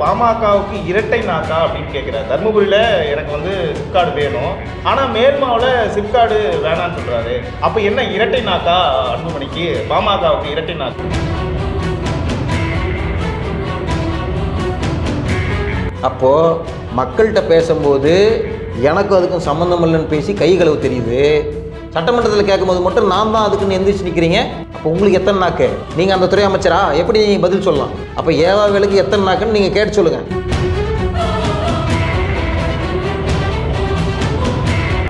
பாமகவுக்கு இரட்டை நாக்கா அப்படின்னு கேட்குறாரு தருமபுரியில் எனக்கு வந்து சிப்கார்டு வேணும். ஆனால் மேல்மாவில் சிப்கார்டு வேணான்னு சொல்கிறாரு அப்போ என்ன இரட்டை நாக்கா அன்புமணிக்கு? பாமகவுக்கு இரட்டை நாக்கு. அப்போது மக்கள்கிட்ட பேசும்போது எனக்கும் அதுக்கும் சம்மந்தம் இல்லைன்னு பேசி கை கழுவு தெரியுது. சட்டமன்றத்தில் கேட்கும்போது மட்டும் நான் தான் அதுக்குன்னு எந்திரிச்சு நிற்கிறீங்க அப்போ உங்களுக்கு எத்தனை நாக்கு? நீங்கள் அந்த துறை அமைச்சரா? எப்படி நீங்கள் பதில் சொல்லலாம்? அப்போ ஏவாவேலுக்கு எத்தனை நாக்குன்னு நீங்கள் கேட்டு சொல்லுங்கள்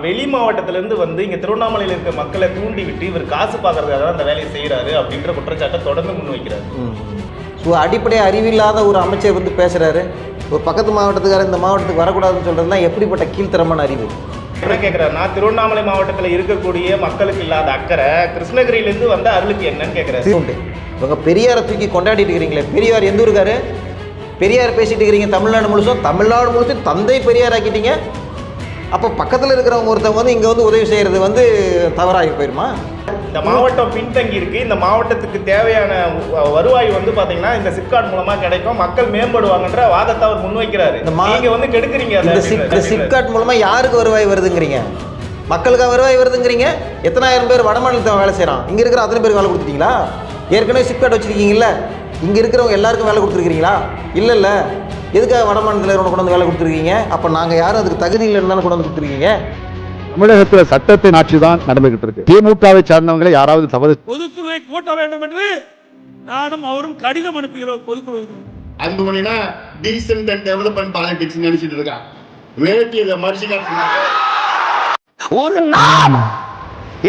வெளி மாவட்டத்திலேருந்து வந்து இங்கே திருவண்ணாமலையில் இருக்க மக்களை தூண்டி விட்டு இவர் காசு பார்க்கறதுக்காக தான் அந்த வேலையை செய்கிறாரு அப்படின்ற குற்றச்சாட்டை தொடர்ந்து முன்வைக்கிறார். ஸோ அடிப்படை அறிவில்லாத ஒரு அமைச்சர் வந்து பேசுகிறாரு ஒரு பக்கத்து மாவட்டத்துக்கார இந்த மாவட்டத்துக்கு வரக்கூடாதுன்னு சொல்கிறதுலாம் எப்படிப்பட்ட கீழ்த்தரமான அறிவு? என்ன கேட்குறாரு நான் திருவண்ணாமலை மாவட்டத்தில் இருக்கக்கூடிய மக்களுக்கு இல்லாத அக்கறை கிருஷ்ணகிரியிலேருந்து வந்த அருளுக்கு என்னன்னு கேட்குறாரு உண்டு இவங்க பெரியாரை தூக்கி கொண்டாடிட்டு இருக்கிறீங்களே பெரியார் எந்த ஊருக்காரு? பெரியார் பேசிட்டு இருக்கிறீங்க தமிழ்நாடு முழுசும் தமிழ்நாடு முழுசும் தந்தை பெரியார் ஆக்கிட்டீங்க அப்போ பக்கத்தில் இருக்கிறவங்க ஒருத்தவங்க வந்து இங்கே வந்து உதவி செய்கிறது வந்து தவறாகி போயிருமா? இந்த மாவட்டம் பின்தங்கி இருக்கு. இந்த மாவட்டத்துக்கு தேவையான வருவாய் வந்து பாத்தீங்கன்னா இந்த சிப்காட் மூலமா கிடைக்கும். மக்கள் மேம்படுவாங்கன்ற வாதத்தை அவர் முன்வைக்கிறாரு. நீங்க வந்து கெடுக்குறீங்க இந்த சிப் இந்த சிப்காட் மூலமாக யாருக்கு வருவாய் வருதுங்கிறீங்க? மக்களுக்கா வருவாய் வருதுங்கிறீங்க? எத்தனாயிரம் பேர் வடமாநிலத்தை வேலை செய்கிறான் இங்கே இருக்கிற அத்தனை பேருக்கு வேலை கொடுத்துட்டீங்களா? ஏற்கனவே சிப்காட் வச்சுருக்கீங்கல்ல. இங்கே இருக்கிறவங்க எல்லாருக்கும் வேலை கொடுத்துருக்கீங்களா? இல்லை இல்லை எதுக்காக வடமாநிலத்தில் கொண்டு வந்து வேலை கொடுத்துருக்கீங்க? அப்போ நாங்கள் யாரும் அதுக்கு தகுதி இல்லைன்னு தானே கொண்டு வந்து கொடுத்துருக்கீங்க? தமிழகத்துல சட்டத்தின் ஆட்சி தான் நடந்துகிட்டு இருக்கு. திமுகவை சார்ந்தவங்களை யாராவது தவறு பொதுக்குழுவை கூட்ட வேண்டும் என்று நானும் அவரும் கடிதம் அனுப்புகிறோம் பொதுக்குழுவுக்கு. அன்புமணினா டீசென்ட் அண்ட் டெவலப்மெண்ட் பாலிடிக்ஸ் நினைச்சிட்டு இருக்கான் வேட்டியை மடிச்சு ஒரு நாள்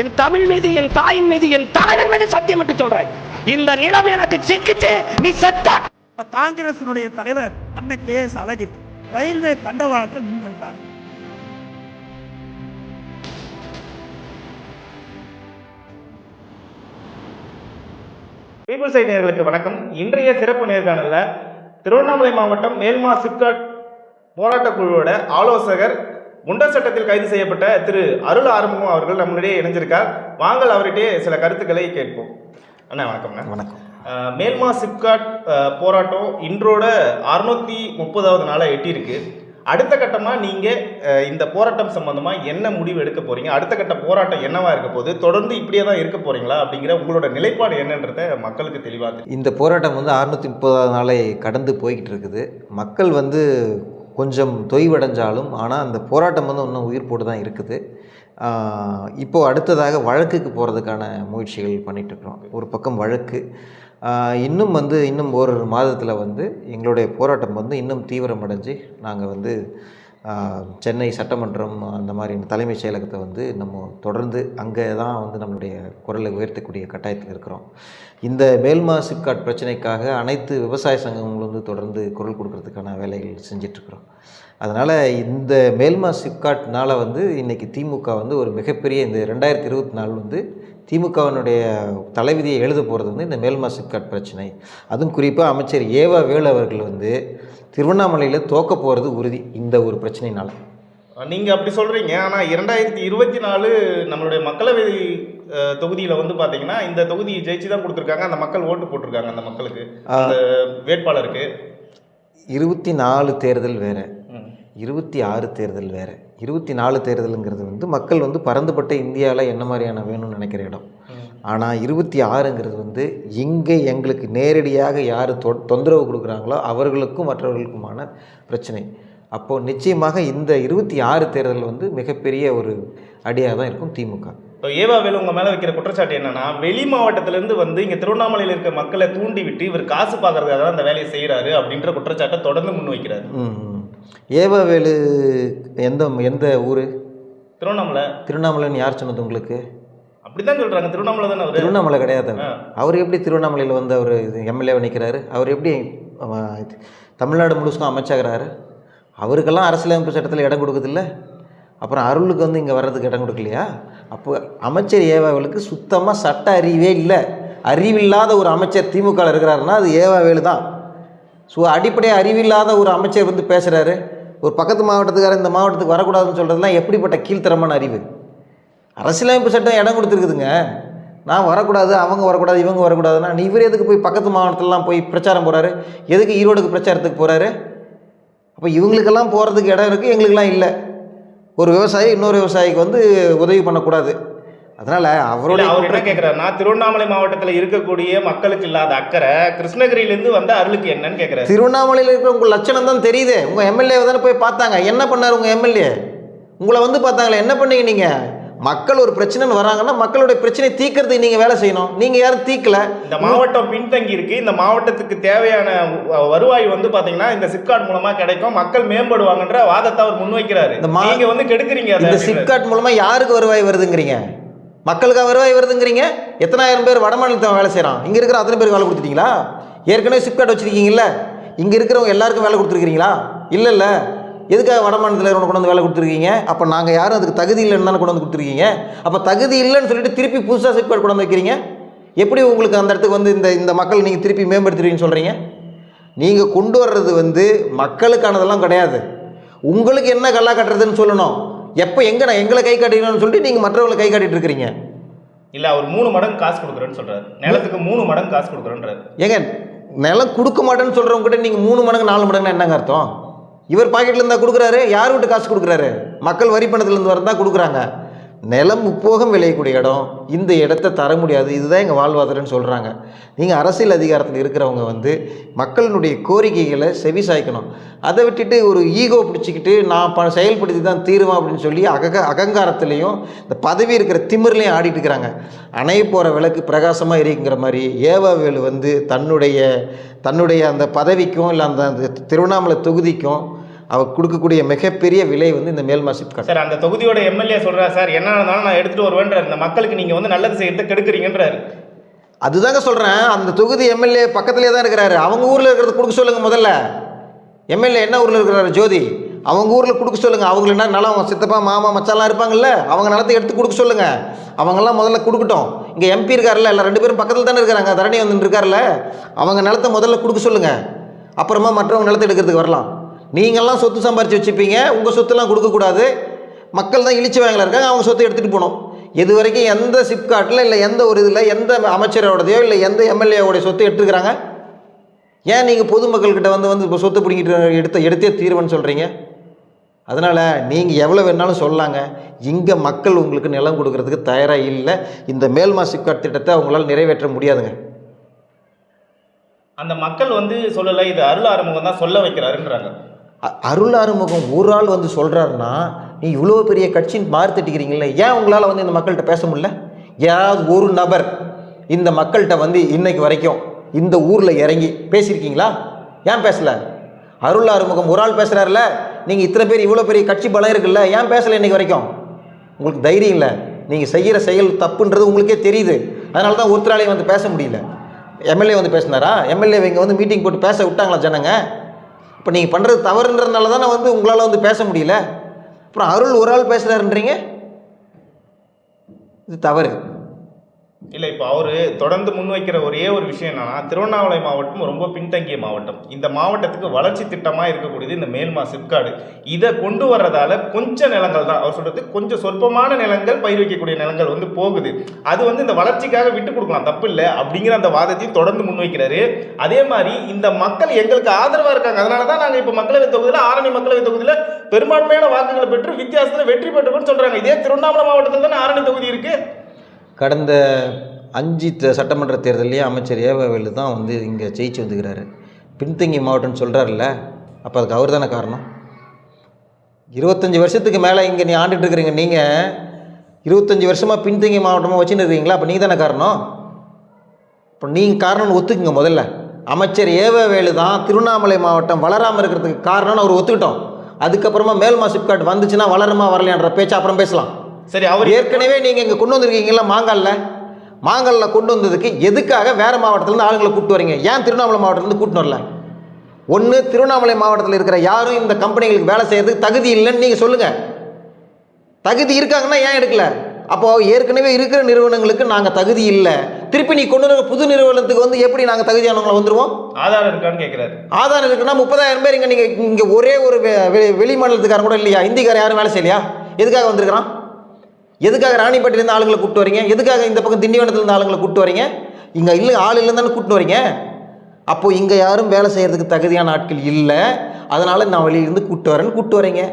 என் தமிழ் மீது என் தாயின் மீது என் தலைவன் மீது சத்தியம் என்று சொல்றேன். இந்த நிலம் எனக்கு சிக்கிச்சு நீ செத்த காங்கிரசினுடைய தலைவர் அண்ணன் கே எஸ் அழகிரி ரயில்வே தண்டவாளத்தில் முன்வைத்தார் பீப்புள் சைட் நேயர்களுக்கு வணக்கம். இன்றைய சிறப்பு நேர்காணல்ல திருவண்ணாமலை மாவட்டம் மேல்மா சிப்காட் போராட்டக் குழுவோட ஆலோசகர் குண்டர் சட்டத்தில் கைது செய்யப்பட்ட திரு அருள் ஆறுமுகம் அவர்கள் நம்மளிடையே இணைஞ்சிருக்கார். வாங்கள் அவர்கிட்டயே சில கருத்துக்களை கேட்போம். அண்ணா வணக்கம். அஹ் மேல்மா சிப்காட் போராட்டம் இன்றோட அறுநூத்தி முப்பதாவது நாளாக எட்டியிருக்கு. அடுத்த கட்டமாக நீங்கள் இந்த போராட்டம் சம்மந்தமாக என்ன முடிவு எடுக்க போகிறீங்க அடுத்த கட்ட போராட்டம் என்னவாக இருக்க போகுது? தொடர்ந்து இப்படியே தான் இருக்க போகிறீங்களா அப்படிங்கிற உங்களோட நிலைப்பாடு என்னன்றத மக்களுக்கு தெளிவாக இந்த போராட்டம் வந்து அறுநூற்றி முப்பதாவது நாளை கடந்து போய்கிட்டு இருக்குது. மக்கள் வந்து கொஞ்சம் தொய்வடைஞ்சாலும் ஆனால் அந்த போராட்டம் வந்து இன்னும் உயிர் போட்டு தான் இருக்குது. இப்போது இப்போ அடுத்ததாக வழக்குக்கு போகிறதுக்கான முயற்சிகள் பண்ணிகிட்ருக்குறோம் ஒரு பக்கம் வழக்கு இன்னும் வந்து இன்னும் ஒரு மாதத்தில் வந்து எங்களுடைய போராட்டம் வந்து இன்னும் தீவிரமடைஞ்சு நாங்கள் வந்து சென்னை சட்டமன்றம் அந்த மாதிரி தலைமைச் செயலகத்தை வந்து நம்ம தொடர்ந்து அங்கே தான் வந்து நம்மளுடைய குரலை உயர்த்தக்கூடிய கட்டாயத்தில் இருக்கிறோம். இந்த மேல்மா சிப்காட் பிரச்சனைக்காக அனைத்து விவசாய சங்கங்களும் வந்து தொடர்ந்து குரல் கொடுக்கறதுக்கான வேலைகள் செஞ்சிட்ருக்குறோம். அதனால் இந்த மேல்மா சிப்காட்னால் வந்து இன்றைக்கி திமுக வந்து ஒரு மிகப்பெரிய இந்த ரெண்டாயிரத்தி இருபத்தி நாலு வந்து திமுகவினுடைய தலைவிதியை எழுத போகிறது வந்து இந்த மேல்மா சிப்காட் பிரச்சனை. அதுவும் குறிப்பாக அமைச்சர் ஏவா வேலு அவர்கள் வந்து திருவண்ணாமலையில் தோக்க போகிறது உறுதி இந்த ஒரு பிரச்சனையினால். நீங்கள் அப்படி சொல்கிறீங்க ஆனால் இரண்டாயிரத்தி இருபத்தி நாலு நம்மளுடைய மக்களவை தொகுதியில வந்து பார்த்தீங்கன்னா இந்த தொகுதியை ஜெயிச்சு தான் கொடுத்துருக்காங்க. அந்த மக்கள் ஓட்டு போட்டிருக்காங்க அந்த மக்களுக்கு அந்த வேட்பாளருக்கு. இருபத்தி நாலு தேர்தல் வேறு. இருபத்தி ஆறு தேர்தல் வேறு. இருபத்தி நாலு தேர்தலுங்கிறது வந்து மக்கள் வந்து பறந்துபட்ட இந்தியாவில் என்ன மாதிரியான வேணும்னு நினைக்கிற இடம். ஆனால் இருபத்தி ஆறுங்கிறது வந்து இங்கே எங்களுக்கு நேரடியாக யார் தொ தொந்தரவு கொடுக்குறாங்களோ அவர்களுக்கும் மற்றவர்களுக்குமான பிரச்சனை. அப்போது நிச்சயமாக இந்த இருபத்தி ஆறு தேர்தல் வந்து மிகப்பெரிய ஒரு அடியாக தான் இருக்கும் திமுக. இப்போ ஏவா வேலு உங்க மேலே வைக்கிற குற்றச்சாட்டு என்னன்னா வெளி மாவட்டத்திலேருந்து வந்து இங்கே திருவண்ணாமலையில் இருக்க மக்களை தூண்டி விட்டு இவர் காசு பார்க்கறதுக்காக தான் அந்த வேலையை செய்கிறாரு அப்படின்ற குற்றச்சாட்டை தொடர்ந்து முன்வைக்கிறார். ஏவவேலு எந்த எந்த ஊர்? திருவண்ணாமலை. திருவண்ணாமலைன்னு யார் சொன்னது உங்களுக்கு? அப்படிதான் சொல்றாங்க. திருவண்ணாமலை தானே அவரு? திருவண்ணாமலை கிடையாது. அவர். எப்படி திருவண்ணாமலையில் வந்து அவர் எம்எல்ஏ நிற்கிறாரு அவர் எப்படி தமிழ்நாடு முழுசுக்கும் அமைச்சாகிறாரு? அவருக்கெல்லாம் அரசியலமைப்பு சட்டத்தில் இடம் கொடுக்குதில்ல அப்புறம் அருளுக்கு வந்து இங்கே வர்றதுக்கு இடம் கொடுக்கலையா? அப்போ அமைச்சர் ஏவாவேலுக்கு சுத்தமாக சட்ட அறிவே இல்லை. அறிவில்லாத ஒரு அமைச்சர் திமுகவில் இருக்கிறாருன்னா அது ஏவாவேலு தான். ஸோ அடிப்படை அறிவில்லாத ஒரு அமைச்சர் வந்து பேசுகிறாரு ஒரு பக்கத்து மாவட்டத்துக்காரர் இந்த மாவட்டத்துக்கு வரக்கூடாதுன்னு சொல்கிறதுலாம் எப்படிப்பட்ட கீழ்த்தரமான அறிவு? அரசியலமைப்பு சட்டம் இடம் கொடுத்துருக்குதுங்க. நான் வரக்கூடாது அவங்க வரக்கூடாது இவங்க வரக்கூடாதுன்னா நீ இவர் எதுக்கு போய் பக்கத்து மாவட்டத்திலலாம் போய் பிரச்சாரம் போகிறாரு எதுக்கு ஈரோடுக்கு பிரச்சாரத்துக்கு போகிறாரு அப்போ இவங்களுக்கெல்லாம் போகிறதுக்கு இடம் இருக்குது எங்களுக்கெல்லாம் இல்லை. ஒரு விவசாயி இன்னொரு விவசாயிக்கு வந்து உதவி பண்ணக்கூடாது. அதனால் இல்ல, அவருடைய அவர் என்ன கேக்குறாருன்னா திருவண்ணாமலை மாவட்டத்துல இருக்கக்கூடிய மக்களுக்கு இல்லாத அக்கறை கிருஷ்ணகிரியில இருந்து வந்த அருளுக்கு என்னன்னு கேக்குறாரு. திருவண்ணாமலையில் இருக்கிற உங்கள் லட்சணம் தான் தெரியுது. உங்கள் எம்எல்ஏ தானே போய் பார்த்தாங்க. என்ன பண்ணார் உங்கள் எம்எல்ஏ உங்களை வந்து பார்த்தாங்களே என்ன பண்ணீங்க நீங்கள் மக்கள் ஒரு பிரச்சனைன்னு வராங்கன்னா மக்களுடைய பிரச்சனையை தீர்க்கறதுக்கு நீங்கள் வேலை செய்யணும். நீங்கள் யாரும் தீர்க்கல. இந்த மாவட்டம் பின்தங்கி இருக்கு. இந்த மாவட்டத்துக்கு தேவையான வருவாய் வந்து பாத்தீங்கன்னா இந்த சிப்காட் மூலமா கிடைக்கும். மக்கள் மேம்படுவாங்கன்ற வாதத்தை அவர் முன்வைக்கிறாரு. நீங்க வந்து கெடுக்குறீங்க இந்த. சிப்காட் மூலமாக யாருக்கு வருவாய் வருதுங்கிறீங்க? மக்களுக்கு வருவாய் வருதுங்கிறீங்க? எத்தனாயிரம் பேர் வட மாநிலத்தில் வேலை செய்கிறான் இங்கே இருக்கிற அத்தனை பேருக்கு வேலை கொடுத்துட்டீங்களா? ஏற்கனவே சிப்காட் வச்சுருக்கீங்கல்ல? இங்கே இருக்கிறவங்க எல்லாருக்கும் வேலை கொடுத்துருக்கீங்களா? இல்லை இல்லை. எதுக்காக வட மாநிலத்தில் கொண்டு வந்து வேலை கொடுத்துருக்கீங்க? அப்போ நாங்கள் யாரும் அதுக்கு தகுதி இல்லைன்னு தானே கொண்டு வந்து கொடுத்துருக்கீங்க? அப்போ தகுதி இல்லைன்னு சொல்லிட்டு திருப்பி புதுசாக சிப்காட் கொண்டு வந்து வைக்கிறீங்க? எப்படி உங்களுக்கு அந்த இடத்துக்கு வந்து இந்த இந்த மக்கள் நீங்கள் திருப்பி மேம்படுத்துறீங்கன்னு சொல்கிறீங்க நீங்கள் கொண்டு வர்றது வந்து மக்களுக்கானதெல்லாம் கிடையாது. உங்களுக்கு என்ன கல்லா கட்டுறதுன்னு சொல்லணும்? எப்போ எங்கே நான் எங்களை கை காட்டிக்கணும்னு சொல்லிட்டு நீங்கள் மற்றவங்களை கை காட்டிட்டு இருக்கிறீங்க? இல்ல அவர் மூணு மடங்கு காசு கொடுக்குறேன்னு சொல்றாரு. நிலத்துக்கு மூணு மடங்கு காசு கொடுக்குறேன்றாரு. ஏங்க நிலம் கொடுக்க மாட்டேன்னு சொல்கிறவங்க கிட்ட நீங்கள் மூணு மடங்கு நாலு மடங்குனா என்னங்க அர்த்தம்? இவர் பாக்கெட்ல இருந்தா கொடுக்குறாரு யார் வீட்டு காசு கொடுக்குறாரு? மக்கள் வரி பணத்துலேருந்து வரதான் கொடுக்குறாங்க. நிலம் முப்போகம் விளையக்கூடிய இடம் இந்த இடத்த தர முடியாது. இதுதான் எங்கள் வாழ்வாதாரம்னு சொல்கிறாங்க நீங்கள் அரசியல் அதிகாரத்தில் இருக்கிறவங்க வந்து மக்களினுடைய கோரிக்கைகளை செவி சாய்க்கணும். அதை விட்டுட்டு ஒரு ஈகோ பிடிச்சிக்கிட்டு நான் ப செயல்படுத்தி தான் தீருவேன் அப்படின்னு சொல்லி அகக அகங்காரத்துலேயும் இந்த பதவி இருக்கிற திமிர்லையும் ஆடிட்டு இருக்கிறாங்க. அணைய போகிற விளக்கு பிரகாசமாக இருக்குங்கிற மாதிரி ஏவாவேலு வந்து தன்னுடைய தன்னுடைய அந்த பதவிக்கும் இல்லை அந்த அந்த திருவண்ணாமலை தொகுதிக்கும் அவர் கொடுக்கக்கூடிய மிகப்பெரிய விலை வந்து இந்த மேல்மாசிப் கட்டணம் சார் அந்த தொகுதியோட எம்எல்ஏ சொல்றாரு சார் என்ன நடந்தாலும் நான் எடுத்துட்டு வருவேன்றாரு. இந்த மக்களுக்கு நீங்க வந்து நல்லது செய்யறது கெடுக்குறீங்கன்றாரு. அதுதாங்க சொல்கிறேன் அந்த தொகுதி எம்எல்ஏ பக்கத்துலேயே தான் இருக்கிறாரு. அவங்க ஊரில் இருக்கிறது கொடுக்க சொல்லுங்கள் முதல்ல. எம்எல்ஏ என்ன ஊரில் இருக்கிறாரு ஜோதி? அவங்க ஊரில் கொடுக்க சொல்லுங்கள் அவங்களுக்கு என்ன நிலம் அவங்க சித்தப்பா மாமா மச்சான்லாம் இருப்பாங்கல்ல. அவங்க நிலத்தை எடுத்து கொடுக்க சொல்லுங்கள் அவங்கெல்லாம் முதல்ல கொடுக்கட்டும். இங்கே எம்பி இருக்கார்ல இல்லை ரெண்டு பேரும் பக்கத்தில் தானே இருக்கிறாங்க. தரணி வந்து இருக்கார்ல அவங்க நிலத்தை முதல்ல கொடுக்க சொல்லுங்கள் அப்புறமா மற்றவங்க நிலத்தை எடுக்கிறதுக்கு வரலாம். நீங்கள்லாம் சொத்து சம்பாரித்து வச்சுப்பீங்க உங்கள் சொத்துலாம் கொடுக்கக்கூடாது. மக்கள் தான் இழிச்சு வாங்கல இருக்காங்க அவங்க சொத்தை எடுத்துகிட்டு போகணும். இது வரைக்கும் எந்த சிப்காட்டில் இல்லை எந்த ஒரு இதில் எந்த அமைச்சரோடதையோ இல்லை எந்த எம்எல்ஏவோடைய சொத்தை எடுத்துக்கிறாங்க ஏன் நீங்கள் பொதுமக்கள்கிட்ட வந்து வந்து இப்போ சொத்து பிடிங்கிட்டு எடுத்த எடுத்தே தீர்வுன்னு சொல்கிறீங்க அதனால் நீங்கள் எவ்வளோ வேணாலும் சொல்லலாங்க இங்கே மக்கள் உங்களுக்கு நிலம் கொடுக்கறதுக்கு தயாராக இல்லை. இந்த மேல்மா சிப்காட் திட்டத்தை அவங்களால நிறைவேற்ற முடியாதுங்க. அந்த மக்கள் வந்து சொல்லலை இது அருள் ஆறுமுகம் தான் சொல்ல வைக்கிறாருன்றாங்க. அருள் ஆறுமுகம் ஒரு ஆள் வந்து சொல்கிறாருன்னா நீ இவ்வளோ பெரிய கட்சின்னு மாறி ஏன் உங்களால் வந்து இந்த மக்கள்கிட்ட பேச முடியல? யாராவது ஒரு நபர் இந்த மக்கள்கிட்ட வந்து இன்னைக்கு வரைக்கும் இந்த ஊரில் இறங்கி பேசியிருக்கீங்களா? ஏன் பேசல? அருள் ஆறுமுகம் ஒரு ஆள் பேசுகிறாருல நீங்கள் இத்தனை பேர் இவ்வளோ பெரிய கட்சி பலம் இருக்குல்ல ஏன் பேசலை இன்றைக்கி வரைக்கும்? உங்களுக்கு தைரியம் இல்லை. நீங்கள் செய்கிற செயல் தப்புன்றது உங்களுக்கே தெரியுது. அதனால தான் ஒருத்தராலையும் வந்து பேச முடியல. எம்எல்ஏ வந்து பேசினாரா? எம்எல்ஏ இங்கே வந்து மீட்டிங் போட்டு பேச விட்டாங்களா ஜனங்க? இப்போ நீங்கள் பண்ணுறது தவறுன்றதுனால தானே வந்து உங்களால் வந்து பேச முடியல? அப்புறம் அருள் ஒரு ஆள் பேசுகிறாருன்றீங்க இது தவறு. இல்லை இப்போ அவர் தொடர்ந்து முன்வைக்கிற ஒரே ஒரு விஷயம் என்னென்னா திருவண்ணாமலை மாவட்டம் ரொம்ப பின்தங்கிய மாவட்டம். இந்த மாவட்டத்துக்கு வளர்ச்சி திட்டமாக இருக்கக்கூடியது இந்த மேல்மா சிப்காடு. இதை கொண்டு வர்றதால கொஞ்சம் நிலங்கள் தான். அவர் சொல்கிறது கொஞ்சம் சொற்பமான நிலங்கள் பயிர் வைக்கக்கூடிய நிலங்கள் வந்து போகுது. அது வந்து இந்த வளர்ச்சிக்காக விட்டு கொடுக்கலாம். தப்பு இல்லை அப்படிங்கிற அந்த வாதத்தையும் தொடர்ந்து முன்வைக்கிறாரு. அதே மாதிரி இந்த மக்கள் எங்களுக்கு ஆதரவாக இருக்காங்க. அதனால தான் நாங்கள் இப்போ மக்களவை தொகுதியில் ஆரணி மக்களவை தொகுதியில் பெரும்பான்மையான வாக்குகளை பெற்று வித்தியாசத்தில் வெற்றி பெற்றுக்கோன்னு சொல்கிறாங்க இதே திருவண்ணாமலை மாவட்டத்தில் தானே ஆரணி தொகுதி இருக்குது கடந்த அஞ்சு சட்டமன்ற தேர்தலையே அமைச்சர் ஏவவேலு தான் வந்து இங்கே ஜெயிச்சு வந்துக்கிறாரு. பின்தங்கி மாவட்டம்னு சொல்கிறாருல்ல அப்போ அதுக்கு அவர் தானே காரணம்? இருபத்தஞ்சி வருஷத்துக்கு மேலே இங்கே நீ ஆண்டுகிட்டு இருக்கிறீங்க நீங்கள் இருபத்தஞ்சி வருஷமாக பின்தங்கி மாவட்டமாக வச்சுன்னு இருக்கீங்களா? அப்போ நீங்கள் தானே காரணம்? இப்போ நீங்கள் காரணம்னு ஒத்துக்குங்க முதல்ல. அமைச்சர் ஏவவேலு தான் திருவண்ணாமலை மாவட்டம் வளராமல் இருக்கிறதுக்கு காரணம்னு அவர் ஒத்துக்கிட்டோம். அதுக்கப்புறமா மேல்மா சிப்காட் வந்துச்சுன்னா வளருமா வரலையான்ற பேச்சு அப்புறம் பேசலாம். சரி அவர் ஏற்கனவே நீங்கள் இங்கே கொண்டு வந்திருக்கீங்களா மாங்கல்ல? மாங்கல்ல கொண்டு வந்ததுக்கு எதுக்காக வேறு மாவட்டத்துலேருந்து ஆளுங்களை கூப்பிட்டு வரீங்க? ஏன் திருவண்ணாமலை மாவட்டத்துலேருந்து கூட்டின்னு வரல? ஒன்று திருவண்ணாமலை மாவட்டத்தில் இருக்கிற யாரும் இந்த கம்பெனிகளுக்கு வேலை செய்யறதுக்கு தகுதி இல்லைன்னு நீங்கள் சொல்லுங்கள் தகுதி இருக்காங்கன்னா ஏன் எடுக்கல? அப்போது ஏற்கனவே இருக்கிற நிறுவனங்களுக்கு நாங்கள் தகுதி இல்லை. திருப்பி நீ கொண்டு வர புது நிறுவனத்துக்கு வந்து எப்படி நாங்கள் தகுதியானவங்களை வந்துருவோம்? ஆதாரம் இருக்கான்னு கேட்குறாரு ஆதாரம் இருக்குன்னா முப்பதாயிரம் பேர் இங்கே நீங்கள் இங்கே ஒரே ஒரு வெளி மாநிலத்துக்காரன் கூட இல்லையா? இந்திக்காரன் யாரும் வேலை செய்யலையா? எதுக்காக வந்திருக்கிறான்? எதுக்காக ராணிப்பேட்டையிலேருந்து ஆளுங்களை கூப்பிட்டு வரீங்க? எதுக்காக இந்த பக்கம் திண்டிவனத்துலேருந்து ஆளுங்களை கூப்பிட்டு வரீங்க? இங்கே இல்லை ஆள் இல்லைன்னு தானே கூப்பிட்டு வரீங்க? அப்போது இங்கே யாரும் வேலை செய்கிறதுக்கு தகுதியான ஆட்கள் இல்லை. அதனால் நான் வெளியிலேருந்து கூப்பிட்டு வரேன்னு கூப்பிட்டு வரீங்க.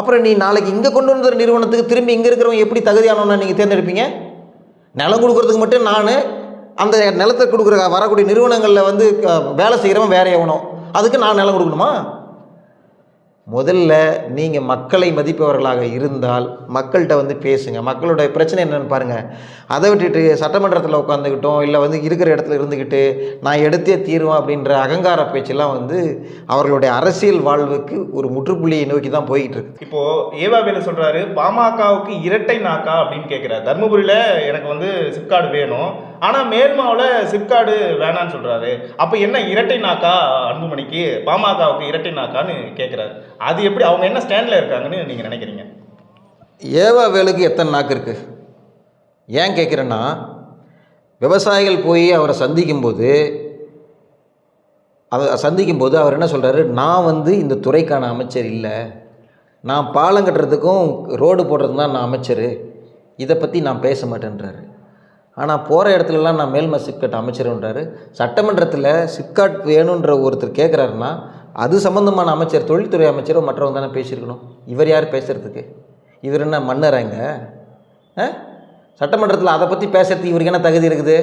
அப்புறம் நீ நாளைக்கு இங்கே கொண்டு வந்த நிறுவனத்துக்கு திரும்பி இங்கே இருக்கிறவங்க எப்படி தகுதியானவனா நீங்கள் தேர்ந்தெடுப்பீங்க? நிலம் கொடுக்குறதுக்கு மட்டும் நான் அந்த நிலத்தை கொடுக்குற வரக்கூடிய நிறுவனங்களில் வந்து வேலை செய்கிறவன் வேற எவனோ. அதுக்கு நான் நிலம் கொடுக்கணுமா? முதல்ல நீங்கள் மக்களை மதிப்பவர்களாக இருந்தால் மக்கள்கிட்ட வந்து பேசுங்க. மக்களுடைய பிரச்சனை என்னென்னு பாருங்கள் அதை விட்டுட்டு சட்டமன்றத்தில் உட்காந்துக்கிட்டோம் இல்லை வந்து இருக்கிற இடத்துல இருந்துக்கிட்டு நான் எடுத்தே தீருவேன் அப்படின்ற அகங்கார பேச்செல்லாம் வந்து அவர்களுடைய அரசியல் வாழ்வுக்கு ஒரு முற்றுப்புள்ளியை நோக்கி தான் போய்கிட்டு இருக்கு. இப்போ ஏவாவேலு சொல்கிறாரு பாமகவுக்கு இரட்டை நாக்கா அப்படின்னு கேட்குறாரு தருமபுரியில் எனக்கு வந்து சிப்கார்டு வேணும். ஆனால் மேல்மாவில் சிப்கார்டு வேணான்னு சொல்கிறாரு அப்போ என்ன இரட்டை நாக்கா அன்புமணிக்கு பாமகவுக்கு இரட்டை நாக்கான்னு கேட்குறாரு அது எப்படி அவங்க என்ன ஸ்டாண்டில் இருக்காங்கன்னு நீங்கள் நினைக்கிறீங்க? ஏவா வேலுக்கு எத்தனை நாக்கு இருக்குது ஏன் கேட்குறேன்னா விவசாயிகள் போய் அவரை சந்திக்கும்போது அவ சந்திக்கும்போது அவர் என்ன சொல்கிறாரு நான் வந்து இந்த துறைக்கான அமைச்சர் இல்லை. நான் பாலம் கட்டுறதுக்கும் ரோடு போடுறதுக்கும் தான் நான் அமைச்சர். இதை பற்றி நான் பேச மாட்டேன்றாரு. ஆனால் போகிற இடத்துலலாம் நான் மேல்ம சிப்காட் அமைச்சருன்றாரு. சட்டமன்றத்தில் சிப்காட் வேணுன்ற ஒருத்தர் கேட்குறாருன்னா அது சம்மந்தமான அமைச்சர் தொழில்துறை அமைச்சரோ மற்றவங்க தானே பேசியிருக்கணும். இவர் யார் பேசுகிறதுக்கு இவர் என்ன மன்னராங்க ஆ? சட்டமன்றத்தில் அதை பற்றி பேசுறதுக்கு இவருக்கு என்ன தகுதி இருக்குது?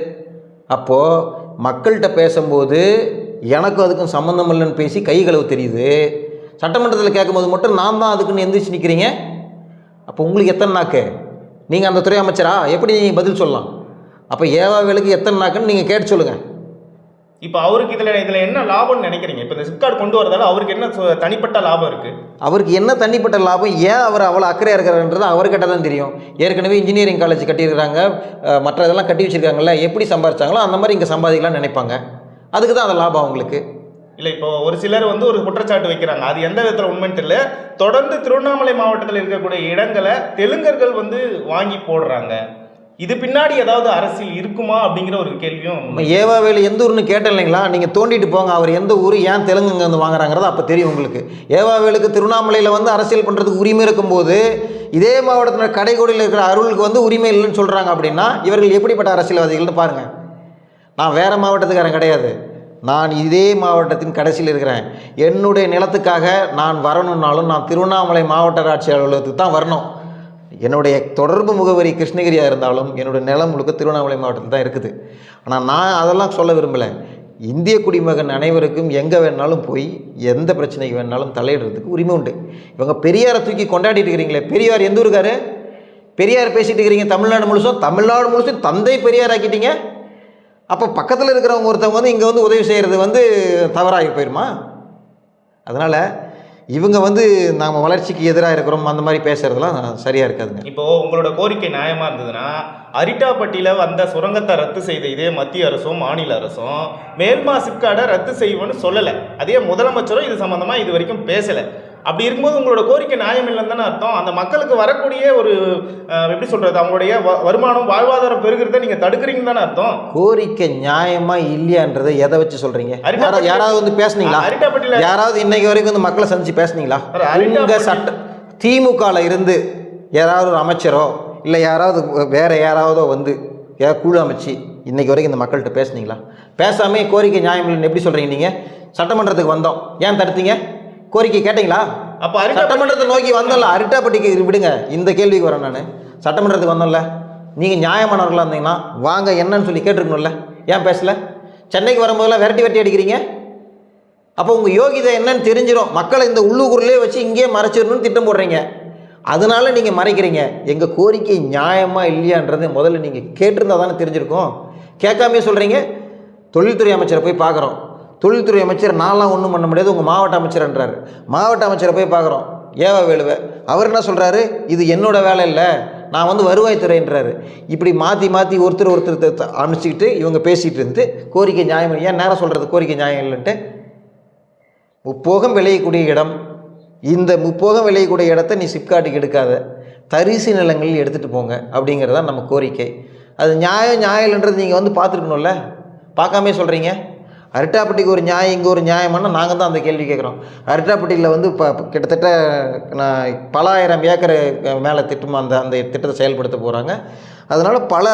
அப்போது மக்கள்கிட்ட பேசும்போது எனக்கும் அதுக்கும் சம்மந்தம் இல்லைன்னு பேசி கை தெரியுது. சட்டமன்றத்தில் கேட்கும்போது மட்டும் நான் தான் அதுக்குன்னு எந்திரிச்சு நிற்கிறீங்க அப்போ உங்களுக்கு எத்தனை நாக்கு? நீங்கள் அந்த துறை அமைச்சரா? எப்படி நீங்கள் பதில் சொல்லலாம்? அப்போ ஏவாவேலுக்கு எத்தனை நாக்குன்னு நீங்கள் கேட்டு சொல்லுங்கள் இப்போ அவருக்கு இதுல இதுல என்ன லாபம்னு நினைக்கிறீங்க? இப்போ இந்த சிப்கார்டு கொண்டு வரதால அவருக்கு என்ன தனிப்பட்ட லாபம் இருக்கு? அவருக்கு என்ன தனிப்பட்ட லாபம்? ஏன் அவர் அவ்வளோ அக்கறையாக இருக்கிறன்றது அவர்கிட்ட தான் தெரியும். ஏற்கனவே இன்ஜினியரிங் காலேஜ் கட்டியிருக்கிறாங்க. மற்ற இதெல்லாம் கட்டி வச்சிருக்காங்கல்ல எப்படி சம்பாரிச்சாங்களோ அந்த மாதிரி இங்கே சம்பாதிக்கலாம்னு நினைப்பாங்க. அதுக்கு தான் அந்த லாபம் அவங்களுக்கு. இல்லை இப்போ ஒரு சிலர் வந்து ஒரு குற்றச்சாட்டு வைக்கிறாங்க. அது எந்த விதத்தில் உண்மைன்னு தெரியல. தொடர்ந்து திருவண்ணாமலை மாவட்டத்தில் இருக்கக்கூடிய இடங்களை தெலுங்கர்கள் வந்து வாங்கி போடுறாங்க. இது பின்னாடி ஏதாவது அரசியல் இருக்குமா அப்படிங்கிற ஒரு கேள்வியும் நம்ம ஏவாவேலு எந்த ஊர்னு கேட்டேன் இல்லைங்களா? நீங்கள் தோண்டிட்டு போங்க. அவர் எந்த ஊர் ஏன் தெலுங்குங்க வந்து வாங்குறாங்கிறது அப்போ தெரியும் உங்களுக்கு. ஏவாவேலுக்கு திருவண்ணாமலையில் வந்து அரசியல் பண்ணுறதுக்கு உரிமை இருக்கும்போது இதே மாவட்டத்தில் கடைகோடியில் இருக்கிற அருளுக்கு வந்து உரிமை இல்லைன்னு சொல்கிறாங்க அப்படின்னா இவர்கள் எப்படிப்பட்ட அரசியல்வாதிகள்னு பாருங்கள் நான் வேறு மாவட்டத்துக்காரன் கிடையாது. நான் இதே மாவட்டத்தின் கடைசியில் இருக்கிறேன். என்னுடைய நிலத்துக்காக நான் வரணுன்னாலும் நான் திருவண்ணாமலை மாவட்ட ஆட்சி அலுவலகத்துக்கு தான் வரணும். என்னுடைய தொடர்பு முகவரி கிருஷ்ணகிரியாக இருந்தாலும் என்னுடைய நிலம் முழுக்க திருவண்ணாமலை மாவட்டத்தில் தான் இருக்குது. ஆனால் நான் அதெல்லாம் சொல்ல விரும்பலை. இந்திய குடிமகன் அனைவருக்கும் எங்கே வேணாலும் போய் எந்த பிரச்சனைக்கு வேணாலும் தலையிடுறதுக்கு உரிமை உண்டு. இவங்க பெரியாரை தூக்கி கொண்டாடிட்டு இருக்கிறீங்களே பெரியார் எந்த ஊருக்காரு? பெரியார் பேசிகிட்டு இருக்கிறீங்க தமிழ்நாடு முழுசும்? தமிழ்நாடு முழுசும் தந்தை பெரியார் ஆக்கிட்டீங்க? அப்போ பக்கத்தில் இருக்கிறவங்க ஒருத்தவங்க வந்து இங்கே வந்து உதவி செய்கிறது வந்து தவறாகி போயிடுமா அதனால் இவங்க வந்து நாம் வளர்ச்சிக்கு எதிராக இருக்கிறோம் அந்த மாதிரி பேசுகிறதுலாம் சரியாக இருக்காதுங்க. இப்போ உங்களோட கோரிக்கை நியாயமாக இருந்ததுன்னா அரிட்டாப்பட்டியில் வந்த சுரங்கத்தை ரத்து செய்த இதே மத்திய அரசும் மாநில அரசும் மேல்மா சிப்கார்டை ரத்து செய்வோன்னு சொல்லலை. அதே முதலமைச்சரும் இது சம்மந்தமாக இது வரைக்கும் பேசலை. அப்படி இருக்கும்போது உங்களோட கோரிக்கை நியாயம் இல்லைன்னு தானே அர்த்தம். அந்த மக்களுக்கு வரக்கூடிய ஒரு எப்படி சொல்றது அவங்களுடைய வருமானம் வாழ்வாதாரம் பெருகிறத நீங்க தடுக்கிறீங்கன்னு தானே அர்த்தம். கோரிக்கை நியாயமா இல்லையான்றதை எதை வச்சு சொல்கிறீங்க யாராவது வந்து பேசுனீங்களா? அரிட்டாப்பட்டியில யாராவது இன்னைக்கு வரைக்கும் வந்து மக்களை சந்திச்சு பேசுனீங்களா? சார், அரிட்டாப்பட்டி- உங்க சட்ட திமுகவில் இருந்து யாராவது ஒரு அமைச்சரோ இல்லை யாராவது வேற யாராவதோ வந்து ஏதாவது குழு அமைச்சு இன்னைக்கு வரைக்கும் இந்த மக்கள்கிட்ட பேசுனீங்களா? பேசாமே கோரிக்கை நியாயம் இல்லைன்னு எப்படி சொல்கிறீங்க நீங்கள் சட்டமன்றத்துக்கு வந்தோம். ஏன் தடுத்தீங்க? கோரிக்கை கேட்டீங்களா? அப்ப சட்டமன்றத்தை நோக்கி வந்தோம்ல அரிட்டாப்பட்டிக்கு விடுங்க. இந்த கேள்விக்கு வரேன் நான். சட்டமன்றத்துக்கு வந்தோம்ல. நீங்கள் நியாயமானவர்களாக இருந்தீங்கன்னா வாங்க என்னன்னு சொல்லி கேட்டிருக்கணும்ல. ஏன் பேசல? சென்னைக்கு வரும்போதெல்லாம் விரட்டி விரட்டி அடிக்கிறீங்க? அப்போ உங்கள் யோகிதை என்னன்னு தெரிஞ்சிடும் மக்களை இந்த உள்ளூர்லேயே வச்சு இங்கேயே மறைச்சிடணும்னு திட்டம் போடுறீங்க. அதனால நீங்கள் மறைக்கிறீங்க. எங்கள் கோரிக்கை நியாயமா இல்லையான்றதை முதல்ல நீங்கள் கேட்டிருந்தா தானே தெரிஞ்சிருக்கும். கேட்காமே சொல்கிறீங்க தொழில்துறை அமைச்சரை போய் பார்க்குறோம். தொழில்துறை அமைச்சர் நான்லாம் ஒன்றும் பண்ண முடியாது உங்கள் மாவட்ட அமைச்சர்ன்றாரு. மாவட்ட அமைச்சரை போய் பார்க்குறோம். ஏவா வேலுவை அவர் என்ன சொல்கிறாரு இது என்னோட வேலை இல்லை நான் வந்து வருவாய்த்துறைன்றாரு. இப்படி மாற்றி மாற்றி ஒருத்தர் ஒருத்தர் அனுப்பிச்சிக்கிட்டு இவங்க பேசிகிட்டு இருந்து கோரிக்கை நியாயம் ஏன் நேரம் சொல்கிறது கோரிக்கை நியாயம் இல்லைன்ட்டு? முப்போகம் விளையக்கூடிய இடம். இந்த முப்போகம் விளையக்கூடிய இடத்த நீ சிப்காட்டுக்கு எடுக்காத. தரிசு நிலங்களில் எடுத்துகிட்டு போங்க அப்படிங்கிறது தான் நம்ம கோரிக்கை. அது நியாயம் நியாயம் இல்லைன்றது நீங்கள் வந்து பார்த்துருக்கணும்ல. பார்க்காமே சொல்கிறீங்க அரிட்டாப்பட்டிக்கு ஒரு நியாயம் இங்கே ஒரு நியாயமான நாங்கள் தான் அந்த கேள்வி கேட்குறோம். அரிட்டாப்பட்டியில் வந்து இப்போ கிட்டத்தட்ட நான் பல ஆயிரம் ஏக்கர் மேலே திட்டம் அந்த அந்த திட்டத்தை செயல்படுத்த போகிறாங்க அதனால் பல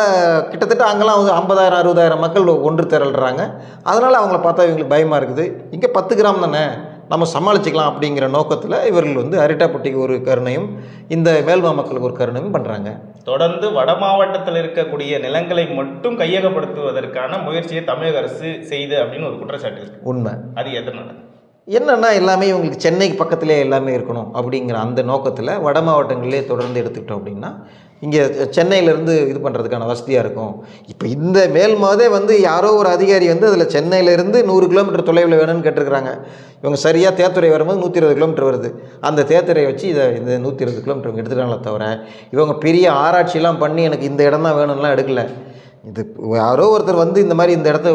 கிட்டத்தட்ட அங்கெல்லாம் வந்து ஐம்பதாயிரம் அறுபதாயிரம் மக்கள் ஒன்று திரள்றாங்க. அதனால் அவங்கள பார்த்தா இவங்களுக்கு பயமாக இருக்குது. இங்கே பத்து கிராம் தானே? நம்ம சமாளிச்சுக்கலாம் அப்படிங்கிற நோக்கத்தில் இவர்கள் வந்து அரிட்டாப்பட்டிக்கு ஒரு கருணையும் இந்த மேல்மா மக்களுக்கு ஒரு கருணையும் பண்ணுறாங்க தொடர்ந்து வட மாவட்டத்தில் இருக்கக்கூடிய நிலங்களை மட்டும் கையகப்படுத்துவதற்கான முயற்சியை தமிழக அரசு செய்து அப்படின்னு ஒரு குற்றச்சாட்டு இருக்கு. உண்மை. அது எதனால? என்னென்னா எல்லாமே இவங்களுக்கு சென்னைக்கு பக்கத்திலே எல்லாமே இருக்கணும் அப்படிங்கிற அந்த நோக்கத்தில் வட மாவட்டங்களிலே தொடர்ந்து எடுத்துக்கிட்டோம் அப்படின்னா இங்கே சென்னையிலேருந்து இது பண்ணுறதுக்கான வசதியாக இருக்கும். இப்போ இந்த மேல் மாதே வந்து யாரோ ஒரு அதிகாரி வந்து அதில் சென்னையிலேருந்து நூறு கிலோமீட்டர் தொலைவில் வேணும்னு கேட்டிருக்கிறாங்க. இவங்க சரியாக தேத்துறை வரும்போது நூற்றி இருபது கிலோமீட்டர் வருது. அந்த தேத்துறையை வச்சு இதை இந்த நூற்றி இருபது கிலோமீட்டர் இவங்க எடுத்துக்கிறாங்களே தவிர இவங்க பெரிய ஆராய்ச்சிலாம் பண்ணி எனக்கு இந்த இடம் தான் வேணும்லாம் எடுக்கலை. இது யாரோ ஒருத்தர் வந்து இந்த மாதிரி இந்த இடத்த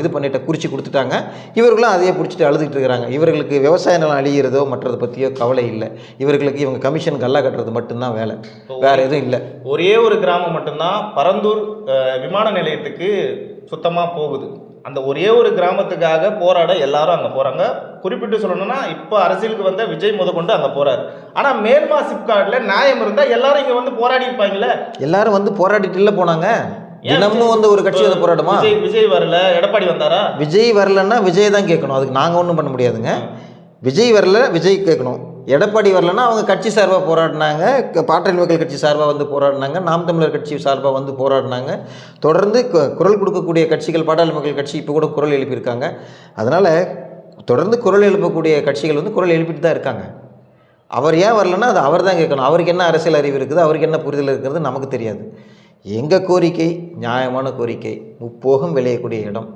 இது பண்ணிட்ட குறித்து கொடுத்துட்டாங்க. இவர்களும் அதையே பிடிச்சிட்டு அழுதுகிட்டு இருக்கிறாங்க. இவர்களுக்கு விவசாய நிலம் அழிகிறதோ மற்றதை பற்றியோ கவலை இல்லை. இவர்களுக்கு இவங்க கமிஷன் கல்லா கட்டுறது மட்டும்தான் வேலை. வேறு எதுவும் இல்லை. ஒரே ஒரு கிராமம் மட்டும்தான் பரந்தூர் விமான நிலையத்துக்கு சுத்தமாக போகுது. அந்த ஒரே ஒரு கிராமத்துக்காக போராட எல்லாரும் அங்கே போகிறாங்க குறிப்பிட்டு சொல்லணும்னா இப்போ அரசியலுக்கு வந்த விஜய் முதற்கொண்டு அங்கே போகிறார் ஆனால் மேல்மா சிப்கார்டில் நியாயம் இருந்தால் எல்லாரும் இங்கே வந்து போராடி இருப்பாங்களே எல்லாரும் வந்து போராடிட்டு இல்லை போனாங்க. தினமும் வந்து ஒரு கட்சி வந்து போராடுமா? விஜய் விஜய் வரல எடப்பாடி வந்தாரா? விஜய் வரலன்னா விஜய் தான் கேட்கணும். அதுக்கு நாங்கள் ஒன்றும் பண்ண முடியாதுங்க. விஜய் வரல விஜய் கேட்கணும். எடப்பாடி வரலன்னா அவங்க கட்சி சார்பாக போராடினாங்க பாட்டாளி மக்கள் கட்சி சார்பாக வந்து போராடினாங்க நாம் தமிழர் கட்சி சார்பாக வந்து போராடினாங்க. தொடர்ந்து குரல் கொடுக்கக்கூடிய கட்சிகள் பாட்டாளி மக்கள் கட்சி இப்போ கூட குரல் எழுப்பியிருக்காங்க. அதனால் தொடர்ந்து குரல் எழுப்பக்கூடிய கட்சிகள் வந்து குரல் எழுப்பிட்டு தான் இருக்காங்க. அவர் ஏன் வரலன்னா அது அவர் தான் கேட்கணும். அவருக்கு என்ன அரசியல் அறிவு இருக்குது அவருக்கு என்ன புரிதல் இருக்கிறது நமக்கு தெரியாது. எங்கள் கோரிக்கை? நியாயமான கோரிக்கை. முப்போகம் விளையக்கூடிய இடம்.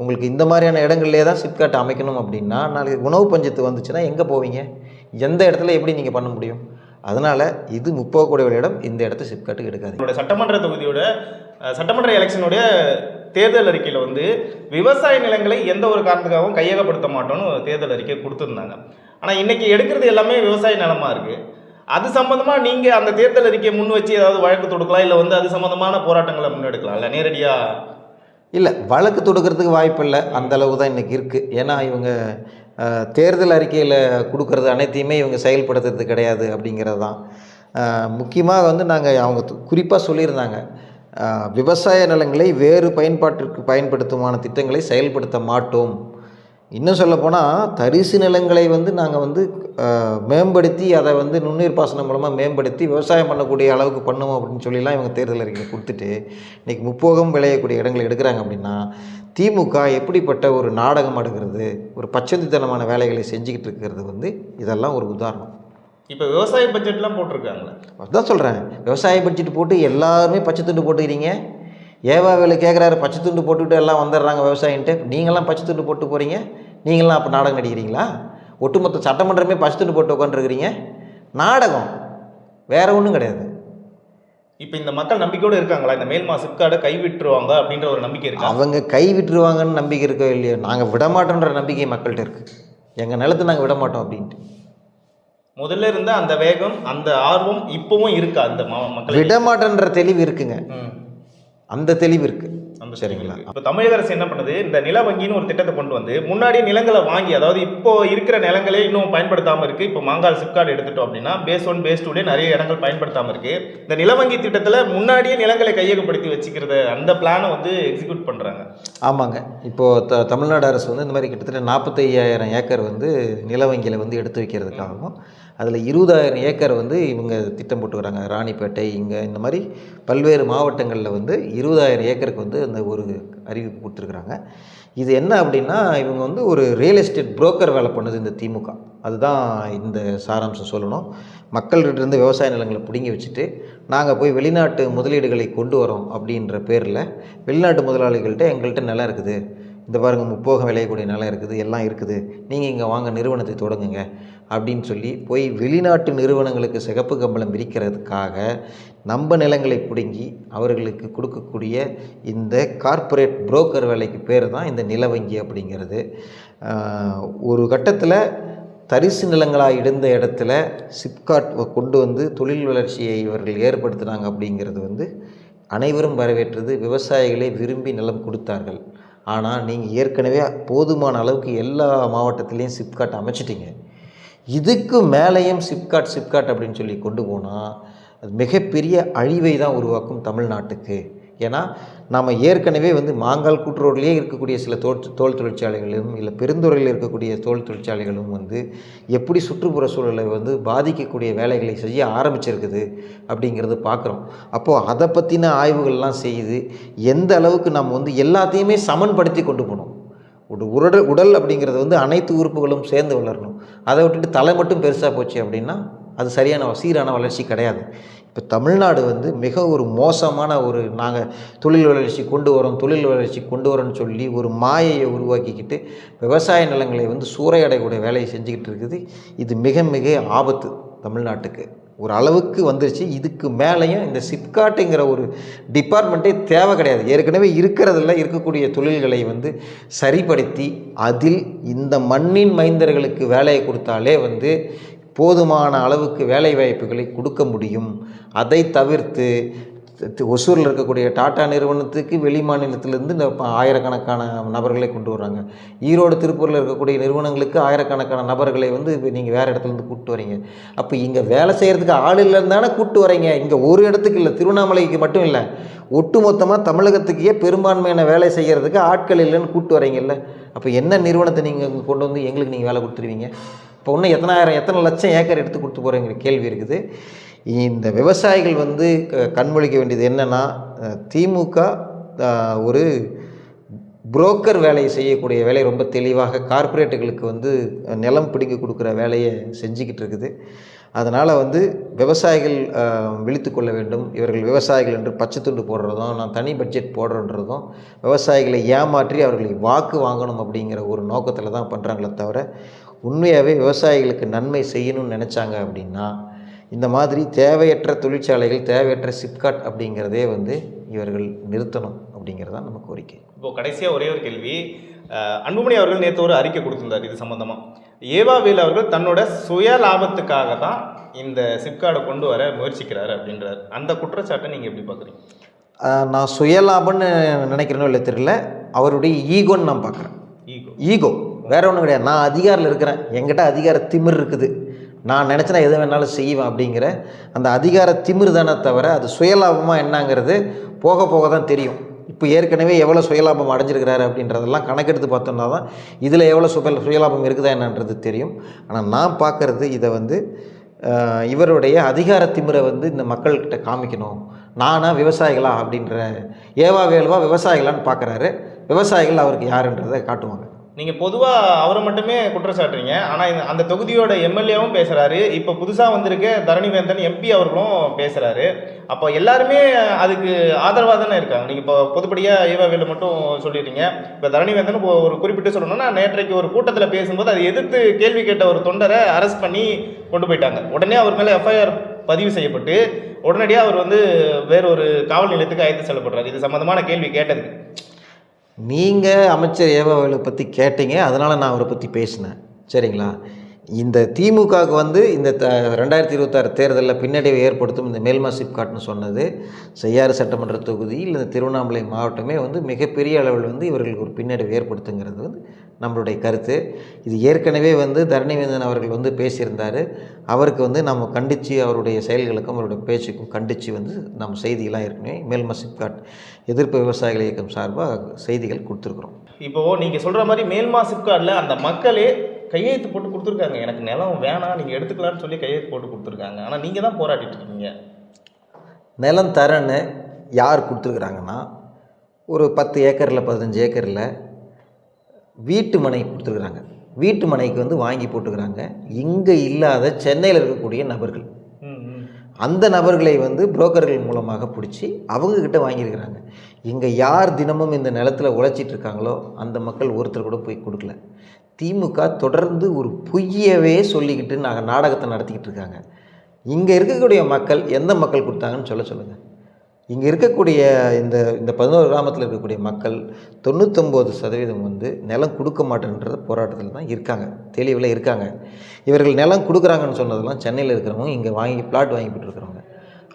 உங்களுக்கு இந்த மாதிரியான இடங்கள்லே தான் சிப்காட் அமைக்கணும் அப்படின்னா நாளைக்கு உணவு பஞ்சத்து வந்துச்சுன்னா எங்கே போவீங்க? எந்த இடத்துல எப்படி நீங்கள் பண்ண முடியும்? அதனால் இது முப்போகக்கூடிய இடம் இந்த இடத்த சிப்காட்டுக்கு எடுக்காது என்னோட சட்டமன்ற தொகுதியோட சட்டமன்ற எலெக்ஷனுடைய தேர்தல் அறிக்கையில் வந்து விவசாய நிலங்களை எந்த ஒரு காரணத்துக்காகவும் கையகப்படுத்த மாட்டோம்னு தேர்தல் அறிக்கை கொடுத்துருந்தாங்க. ஆனால் இன்றைக்கி எடுக்கிறது எல்லாமே விவசாய நிலமாக இருக்குது அது சம்மந்தமாக நீங்கள் அந்த தேர்தல் அறிக்கையை முன் வச்சு ஏதாவது வழக்கு தொடுக்கலாம் இல்லை வந்து அது சம்மந்தமான போராட்டங்களை முன்னெடுக்கலாம் இல்லை நேரடியாக இல்லை வழக்கு தொடுக்கிறதுக்கு வாய்ப்பில்லை அந்த அளவு தான் இன்றைக்கி இருக்குது ஏன்னா இவங்க தேர்தல் அறிக்கையில் கொடுக்கறது அனைத்தையுமே இவங்க செயல்படுத்துறது கிடையாது அப்படிங்கிறது தான். முக்கியமாக வந்து நாங்கள் அவங்க குறிப்பாக சொல்லியிருந்தாங்க. விவசாய நிலங்களை வேறு பயன்பாட்டிற்கு பயன்படுத்துமான திட்டங்களை செயல்படுத்த மாட்டோம். இன்னும் சொல்லப்போனால் தரிசு நிலங்களை வந்து நாங்கள் வந்து மேம்படுத்தி அதை வந்து நுண்ணீர் பாசனம் மூலமாக மேம்படுத்தி விவசாயம் பண்ணக்கூடிய அளவுக்கு பண்ணுவோம் அப்படின்னு சொல்லிலாம் இவங்க தேர்தல் அறிக்கை கொடுத்துட்டு இன்றைக்கி முப்போகம் விளையக்கூடிய இடங்களை எடுக்கிறாங்க அப்படின்னா திமுக எப்படிப்பட்ட ஒரு நாடகம் அடுக்கிறது ஒரு பச்சந்தித்தனமான வேலைகளை செஞ்சுக்கிட்டு இருக்கிறது வந்து இதெல்லாம் ஒரு உதாரணம். இப்போ விவசாய பட்ஜெட்லாம் போட்டிருக்காங்களே? அதுதான் சொல்கிறேன் விவசாய பட்ஜெட் போட்டு எல்லாருமே பச்சை துண்டு போட்டுக்கிறீங்க. ஏவா வேலை கேட்குறாரு பச்சை துண்டு போட்டுக்கிட்டு எல்லாம் வந்துடுறாங்க விவசாயின்ட்டு. நீங்களாம் பச்சை துண்டு போட்டு போகிறீங்க நீங்களாம் அப்போ நாடகம் நடிக்கிறீங்களா? ஒட்டுமொத்த சட்டமன்றமே பச்சை துண்டு போட்டு உட்காந்துருக்கிறீங்க நாடகம் வேற ஒன்றும் கிடையாது. இப்போ இந்த மக்கள் நம்பிக்கையோடு இருக்காங்களா? இந்த மேல்மா சிப்கார்டை கைவிட்டுருவாங்க அப்படின்ற ஒரு நம்பிக்கை இருக்கா? அவங்க கை விட்டுருவாங்கன்னு நம்பிக்கை இருக்கோ இல்லையோ நாங்கள் விடமாட்டோன்ற நம்பிக்கை மக்கள்கிட்ட இருக்குது எங்கள் நிலத்தை நாங்கள் விட மாட்டோம் அப்படின்ட்டு. முதல்ல இருந்த அந்த வேகம் அந்த ஆர்வம் இப்பவும் இருக்கா? அந்த மக்கள் விடமாட்டேன்ற தெளிவு இருக்குங்க. அந்த தெளிவு இருக்குது சரிங்களா. இப்போ தமிழக அரசு என்ன பண்ணுது? இந்த நில வங்கின்னு ஒரு திட்டத்தை கொண்டு வந்து முன்னாடியே நிலங்களை வாங்கி அதாவது இப்போ இருக்கிற நிலங்களே இன்னும் பயன்படுத்தாம இருக்கு. இப்போ மாங்கால் சிப்கார்டு எடுத்துட்டோம் அப்படின்னா பேஸ் ஒன் பேஸ் டூடே நிறைய இடங்கள் பயன்படுத்தாம இருக்கு. இந்த நில வங்கி திட்டத்தில் முன்னாடியே நிலங்களை கையகப்படுத்தி வச்சுக்கிறத அந்த பிளானை வந்து எக்ஸிக்யூட் பண்றாங்க. ஆமாங்க. இப்போது த தமிழ்நாடு அரசு வந்து இந்த மாதிரி கிட்டத்தட்ட நாற்பத்தையாயிரம் ஏக்கர் வந்து நில வங்கியில் வந்து எடுத்து வைக்கிறதுக்காகவும் அதில் இருபதாயிரம் ஏக்கர் வந்து இவங்க திட்டம் போட்டு வராங்க ராணிப்பேட்டை இங்கே இந்த மாதிரி பல்வேறு மாவட்டங்களில் வந்து இருபதாயிரம் ஏக்கருக்கு வந்து அந்த ஒரு அறிவிப்பு கொடுத்துருக்குறாங்க. இது என்ன அப்படின்னா இவங்க வந்து ஒரு ரியல் எஸ்டேட் புரோக்கர் வேலை பண்ணுது இந்த திமுக. அதுதான் இந்த சாராம்சம் சொல்லணும். மக்கள்கிட்ட இருந்து விவசாய நிலங்களை பிடுங்கி வச்சுட்டு நாங்கள் போய் வெளிநாட்டு முதலீடுகளை கொண்டு வரோம் அப்படின்ற பேரில் வெளிநாட்டு முதலாளிகள்கிட்ட எங்கள்கிட்ட நிலம் இருக்குது. இந்த பாருங்கள் முப்போகம் விளையக்கூடிய நிலம் இருக்குது எல்லாம் இருக்குது. நீங்கள் இங்கே வாங்க நிறுவனத்தை தொடங்குங்க. அப்படின்னு சொல்லி போய் வெளிநாட்டு நிறுவனங்களுக்கு சிகப்பு கம்பளம் விரிக்கிறதுக்காக நம்ம நிலங்களை பிடுங்கி அவர்களுக்கு கொடுக்கக்கூடிய இந்த கார்ப்பரேட் புரோக்கர் வேலைக்கு பேர் தான் இந்த நில வங்கி அப்படிங்கிறது. ஒரு கட்டத்தில் தரிசு நிலங்களாக இருந்த இடத்துல சிப்காட் கொண்டு வந்து தொழில் வளர்ச்சியை இவர்கள் ஏற்படுத்தினாங்க அப்படிங்கிறது வந்து அனைவரும் வரவேற்றது. விவசாயிகளே விரும்பி நிலம் கொடுத்தார்கள். ஆனால் நீங்கள் ஏற்கனவே போதுமான அளவுக்கு எல்லா மாவட்டத்துலேயும் சிப்காட் அமைச்சிட்டிங்க. இதுக்கு மேலேயும் சிப்காட் சிப்காட் அப்படின்னு சொல்லி கொண்டு போனால் அது மிகப்பெரிய அழிவை தான் உருவாக்கும் தமிழ்நாட்டுக்கு. ஏன்னா நாம் ஏற்கனவே வந்து மாங்கால் கூட்டுரோட்லேயே இருக்கக்கூடிய சில தோல் தோல் தொழிற்சாலைகளும் இல்லை பெருந்துறையில் இருக்கக்கூடிய தோல் தொழிற்சாலைகளும் வந்து எப்படி சுற்றுப்புற சூழலை வந்து பாதிக்கக்கூடிய வேலைகளை செய்ய ஆரம்பிச்சிருக்குது அப்படிங்கிறது பார்க்குறோம் அப்போது அதை பற்றின ஆய்வுகள்லாம் செய்து எந்த அளவுக்கு நம்ம வந்து எல்லாத்தையுமே சமன்படுத்தி கொண்டு போகணும் உடல் உடல் அப்படிங்கிறது வந்து அனைத்து உறுப்புகளும் சேர்ந்து வளரணும். அதை விட்டுட்டு தலை மட்டும் பெருசாக போச்சு அப்படின்னா அது சரியான சீரான வளர்ச்சி கிடையாது. இப்போ தமிழ்நாடு வந்து மிக ஒரு மோசமான ஒரு நாங்கள் தொழில் வளர்ச்சி கொண்டு வரோம் தொழில் வளர்ச்சி கொண்டு வரோம்னு சொல்லி ஒரு மாயையை உருவாக்கிக்கிட்டு விவசாய நிலங்களை வந்து சூறையடையக்கூடிய வேலையை செஞ்சுக்கிட்டு இருக்குது. இது மிக மிக ஆபத்து தமிழ்நாட்டுக்கு. ஒரு அளவுக்கு வந்துருச்சு. இதுக்கு மேலேயும் இந்த சிப்காட்டுங்கிற ஒரு டிபார்ட்மெண்ட்டே தேவை கிடையாது. ஏற்கனவே இருக்கிறதில் இருக்கக்கூடிய தொழில்களை வந்து சரிப்படுத்தி அதில் இந்த மண்ணின் மைந்தர்களுக்கு வேலையை கொடுத்தாலே வந்து போதுமான அளவுக்கு வேலை வாய்ப்புகளை கொடுக்க முடியும். அதை தவிர்த்து ஒசூரில் இருக்கக்கூடிய டாடா நிறுவனத்துக்கு வெளி மாநிலத்திலேருந்து இந்த ஆயிரக்கணக்கான நபர்களை கொண்டு வர்றாங்க. ஈரோடு திருப்பூரில் இருக்கக்கூடிய நிறுவனங்களுக்கு ஆயிரக்கணக்கான நபர்களை வந்து நீங்கள் வேறு இடத்துலேருந்து கூப்பிட்டு வரீங்க. அப்போ இங்கே வேலை செய்கிறதுக்கு ஆள் இல்லைன்னு தானே கூப்பிட்டு வரீங்க. இங்கே ஒரு இடத்துக்கு இல்லை திருவண்ணாமலைக்கு மட்டும் இல்லை. ஒட்டுமொத்தமாக தமிழகத்துக்கே பெரும்பான்மையான வேலை செய்கிறதுக்கு ஆட்கள் இல்லைன்னு கூப்பிட்டு வரீங்கல்ல அப்போ என்ன நிறுவனத்தை நீங்கள் கொண்டு வந்து எங்களுக்கு நீங்கள் வேலை கொடுத்துருவீங்க? இப்போ இன்னும் எத்தனாயிரம் எத்தனை லட்சம் ஏக்கர் எடுத்து கொடுத்து போகிறேங்கிற கேள்வி இருக்குது. இந்த விவசாயிகள் வந்து க- கண்மொழிக்க வேண்டியது என்னென்னா திமுக ஒரு புரோக்கர் வேலையை செய்யக்கூடிய வேலையை ரொம்ப தெளிவாக கார்ப்பரேட்டுகளுக்கு வந்து நிலம் பிடிங்கி கொடுக்குற வேலையை செஞ்சுக்கிட்டு இருக்குது. அதனால் வந்து விவசாயிகள் விழித்து கொள்ள வேண்டும். இவர்கள் விவசாயிகள் என்று பச்சை துண்டு போடுறதும் நான் தனி பட்ஜெட் போடுறன்றதும் விவசாயிகளை ஏமாற்றி அவர்களை வாக்கு வாங்கணும் அப்படிங்கிற ஒரு நோக்கத்தில் தான் பண்ணுறாங்களே தவிர உண்மையாகவே விவசாயிகளுக்கு நன்மை செய்யணும்னு நினச்சாங்க அப்படின்னா இந்த மாதிரி தேவையற்ற தொழிற்சாலைகள் தேவையற்ற சிப்காட் அப்படிங்கிறதே வந்து இவர்கள் நிறுத்தணும் அப்படிங்கிறது தான் நம்ம கோரிக்கை. இப்போ கடைசியாக ஒரே ஒரு கேள்வி. அன்புமணி அவர்கள் நேற்று ஒரு அறிக்கை கொடுத்திருந்தார் இது சம்பந்தமா. ஏவாவேல் அவர்கள் தன்னோட சுய லாபத்துக்காக தான் இந்த சிப்கார்டை கொண்டு வர முயற்சிக்கிறாரு அப்படின்றார். அந்த குற்றச்சாட்டை நீங்கள் எப்படி பார்க்குறீங்க? நான் சுயலாபம்னு நினைக்கிறேனோ இல்லை தெரியல. அவருடைய ஈகோன்னு நான் பார்க்குறேன். ஈகோ. ஈகோ. வேற ஒன்றும் கிடையாது. நான் அதிகாரில் இருக்கிறேன். என்கிட்ட அதிகார திமிர் இருக்குது. நான் நினச்சினா எதை வேணாலும் செய்வேன் அப்படிங்கிற அந்த அதிகார திமிர் தானே தவிர அது சுயலாபமாக என்னங்கிறது போக போக தான் தெரியும். இப்போ ஏற்கனவே எவ்வளோ சுயலாபம் அடைஞ்சிருக்கிறாரு அப்படின்றதெல்லாம் கணக்கெடுத்து பார்த்தோம்னா தான் இதில் எவ்வளோ சுய சுயலாபம் இருக்குதா என்னன்றது தெரியும். ஆனால் நான் பார்க்குறது இதை வந்து இவருடைய அதிகார திமிரை வந்து இந்த மக்கள்கிட்ட காமிக்கணும். நானா விவசாயிகளா அப்படின்ற ஏவா வேலுவா விவசாயிகளான்னு பார்க்குறாரு. விவசாயிகள் அவருக்கு யாருன்றதை காட்டுவாங்க. நீங்கள் பொதுவாக அவரை மட்டுமே குற்றச்சாட்டுறீங்க. ஆனால் அந்த தொகுதியோட எம்எல்ஏவும் பேசுகிறாரு இப்போ புதுசாக வந்திருக்க தரணிவேந்தன் எம்பி அவர்களும் பேசுகிறாரு அப்போ எல்லாருமே அதுக்கு ஆதரவாக தானே இருக்காங்க. நீங்கள் இப்போ பொதுப்படியாக ஈவாவேலு மட்டும் சொல்லிடுறீங்க இப்போ தரணிவேந்தன் இப்போ ஒரு குறிப்பிட்டு சொல்லணும்னா நேற்றைக்கு ஒரு கூட்டத்தில் பேசும்போது அதை எதிர்த்து கேள்வி கேட்ட ஒரு தொண்டரை அரெஸ்ட் பண்ணி கொண்டு போயிட்டாங்க. உடனே அவர் மேலே எஃப்ஐஆர் பதிவு செய்யப்பட்டு உடனடியாக அவர் வந்து வேறொரு காவல் நிலையத்துக்கு அழைத்து செல்லப்படுறாரு. இது சம்மந்தமான கேள்வி கேட்டதுக்கு. நீங்கள் அமைச்சர் ஏவாவேலு பற்றி கேட்டீங்க அதனால் நான் அவரை பற்றி பேசினேன். சரிங்களா? இந்த திமுகவுக்கு வந்து இந்த த ரெண்டாயிரத்தி இருபத்தாறு தேர்தலில் பின்னடைவை ஏற்படுத்தும் இந்த மேல்மா சிப்காட்னு சொன்னது செய்யாறு சட்டமன்ற தொகுதியில் இந்த திருவண்ணாமலை மாவட்டமே வந்து மிகப்பெரிய அளவில் வந்து இவர்களுக்கு ஒரு பின்னடைவை ஏற்படுத்துங்கிறது வந்து நம்மளுடைய கருத்து. இது ஏற்கனவே வந்து தரணிவேந்தன் அவர்கள் வந்து பேசியிருந்தார். அவருக்கு வந்து நம்ம கண்டித்து அவருடைய செயல்களுக்கும் அவருடைய பேச்சுக்கும் கண்டித்து வந்து நம்ம செய்திகளாக ஏற்கனவே மேல்மா சிப்காட் எதிர்ப்பு விவசாயிகள் இயக்கம் சார்பாக செய்திகள் கொடுத்துருக்குறோம். இப்போது நீங்கள் சொல்கிற மாதிரி மேல்மா சிப்காட்டில் அந்த மக்களே கையெழுத்து போட்டு கொடுத்துருக்காங்க. எனக்கு நிலம் வேணாம் நீங்கள் எடுத்துக்கலாம்னு சொல்லி கையெழுத்து போட்டு கொடுத்துருக்காங்க. ஆனால் நீங்கள் தான் போராடிட்டு இருக்கீங்க. நிலம் தரேன்னு யார் கொடுத்துருக்குறாங்கன்னா ஒரு பத்து ஏக்கரில் பதினஞ்சு ஏக்கரில் வீட்டு மனை கொடுத்துருக்குறாங்க. வீட்டு மனைக்கு வந்து வாங்கி போட்டுக்கிறாங்க. இங்கே இல்லாத சென்னையில் இருக்கக்கூடிய நபர்கள். அந்த நபர்களை வந்து புரோக்கர்கள் மூலமாக பிடிச்சி அவங்கக்கிட்ட வாங்கியிருக்கிறாங்க. இங்கே யார் தினமும் இந்த நிலத்தில் உழைச்சிட்டு இருக்காங்களோ அந்த மக்கள் ஒருத்தர் கூட போய் கொடுக்கல. திமுக தொடர்ந்து ஒரு பொய்யவே சொல்லிக்கிட்டு நாங்கள் நாடகத்தை நடத்திக்கிட்டு இருக்காங்க. இங்கே இருக்கக்கூடிய மக்கள் எந்த மக்கள் கொடுத்தாங்கன்னு சொல்ல சொல்லுங்கள் இங்கே இருக்கக்கூடிய இந்த இந்த பதினோரு கிராமத்தில் இருக்கக்கூடிய மக்கள் தொண்ணூத்தொம்பது சதவீதம் வந்து நிலம் கொடுக்க மாட்டேன்ற போராட்டத்தில் தான் இருக்காங்க. தெளிவில் இருக்காங்க. இவர்கள் நிலம் கொடுக்குறாங்கன்னு சொன்னதெல்லாம் சென்னையில் இருக்கிறவங்க இங்கே வாங்கி பிளாட் வாங்கி போட்டுருக்குறவங்க.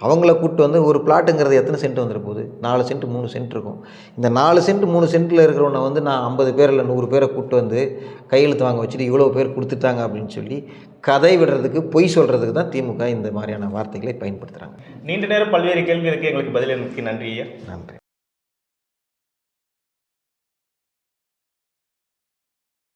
அவங்கள கூப்பிட்டு வந்து ஒரு பிளாட்டுங்கிறது எத்தனை சென்ட் வந்துட போகுது? நாலு சென்ட் மூணு சென்ட் இருக்கும். இந்த நாலு சென்ட் மூணு சென்ட்டில் இருக்கிறவனை வந்து நான் ஐம்பது பேர் இல்லை நூறு பேரை கூப்பிட்டு வந்து கையெழுத்து வாங்க வச்சுட்டு இவ்வளோ பேர் கொடுத்துட்டாங்க அப்படின்னு சொல்லி கதை விடுறதுக்கு பொய் சொல்கிறதுக்கு தான் திமுக இந்த மாதிரியான வார்த்தைகளை பயன்படுத்துகிறாங்க நீண்ட நேரம் பல்வேறு கேள்விகளுக்கு எங்களுக்கு பதிலளிக்க நன்றி ஐயா. நன்றி.